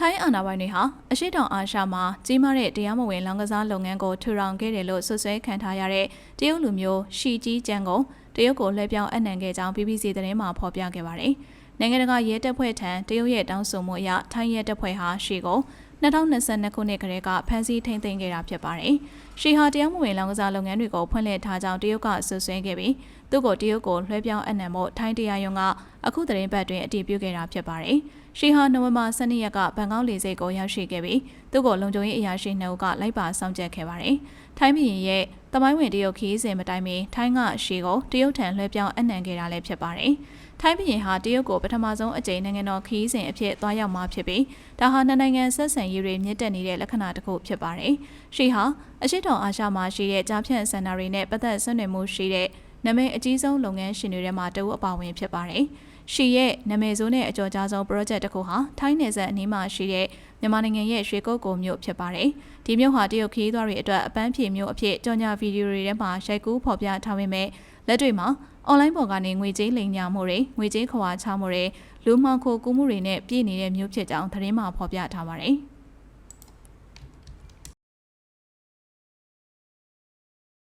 ထိုင်းအာဏာပိုင်တွေဟာအရှိတောင်အာရှမှာကြီးမားတဲ့တရားမဝင်လောင်ကစားလုပ်ငန်းကိုထူထောင်ခဲ့တယ်လို့ဆွဆွဲခံထားရတဲ့တရုတ်လူမျိုးရှီကြီးကျန်းကိုတရုတ်ကိုလွှဲပြောင်းအနှံခဲ့ကြောင်း BBC သတင်းမှာဖော်ပြခဲ့ပါတယ်။နိုင်ငံတကာရဲတပ်ဖွဲ့ထံတရုတ်ရဲ့တောင်းဆိုမှုအရထိုင်းရဲတပ်ဖွဲ့ဟာရှီကို 2022ခုနှစ်ကတည်းကဖမ်းဆီးထိန်းသိမ်းခဲ့တာဖြစ်ပါတယ်။ရှီဟာတရားမဝင်လောင်ကစားလုပ်ငန်းတွေကိုဖွင့်လှစ်ထားကြောင်းတရုတ်ကဆွဆွဲခဲ့ပြီးသူ့ကိုတရုတ်ကိုလွှဲပြောင်းအနှံမှုထိုင်းတရားရုံးကအခုသတင်းပတ်တွင်အတည်ပြုခဲ့တာဖြစ်ပါတယ်။ရှီဟာနိုဝင်ဘာ12ရက်ကဘန်ကောက်လေဆိပ်ကိုရောက်ရှိခဲ့ပြီးသူ့ကိုလုံခြုံရေးအရာရှိနှုတ်ကလိုက်ပါဆောင်ကျက်ခဲ့ပါတယ်။ထိုင်းပြည်ရဲ့ တမိုင်းဝင်တရုတ်ခီးစဉ်မတိုင်မီထိုင်းကရှီကိုတရုတ်ထံလွှဲပြောင်းအနှံခဲ့တာလည်းဖြစ်ပါတယ်။ထိုင်းပြည်ဟာတရုတ်ကိုပထမဆုံးအကြိမ်နိုင်ငံတော်ခီးစဉ်အဖြစ်သွားရောက်မှာဖြစ်ပြီးဒါဟာနှစ်နိုင်ငံဆက်ဆံရေးတွေမြင့်တက်နေတဲ့လက္ခဏာတစ်ခုဖြစ်ပါတယ်။ရှီဟာအရှိတောင်အာရှမှာရှိတဲ့ကြားဖြန့်စင်တာတွေနဲ့ပတ်သက်ဆွနွယ်မှုရှိတဲ့ နာမည်အကြီးဆုံးလုပ်ငန်းရှင်တွေထဲမှာတဦးအပါအဝင်ဖြစ်ပါတယ်။ရှီရဲ့နာမည်ဆိုးနဲ့အကျော်ကြားဆုံး project တစ်ခုဟာထိုင်းနယ်စပ်အနီးမှာရှိတဲ့မြန်မာနိုင်ငံရဲ့ရွှေကုတ်ကိုမြို့ဖြစ်ပါတယ်။ဒီမြို့ဟာတရုတ်ခီးသွားတွေအတွက်အပန်းဖြေမြို့အဖြစ်ကြော်ညာဗီဒီယိုတွေထဲမှာရိုက်ကူးဖော်ပြထားပေမဲ့လက်တွေ့မှာအွန်လိုင်းပေါ်ကနေငွေကြေးလိမ်ညာမှုတွေငွေကြေးခွာချမှုတွေလူမှောင်ခိုကူးမှုတွေနဲ့ပြည်နေတဲ့မြို့ဖြစ်ကြောင်းသတင်းမှာဖော်ပြထားပါတယ်။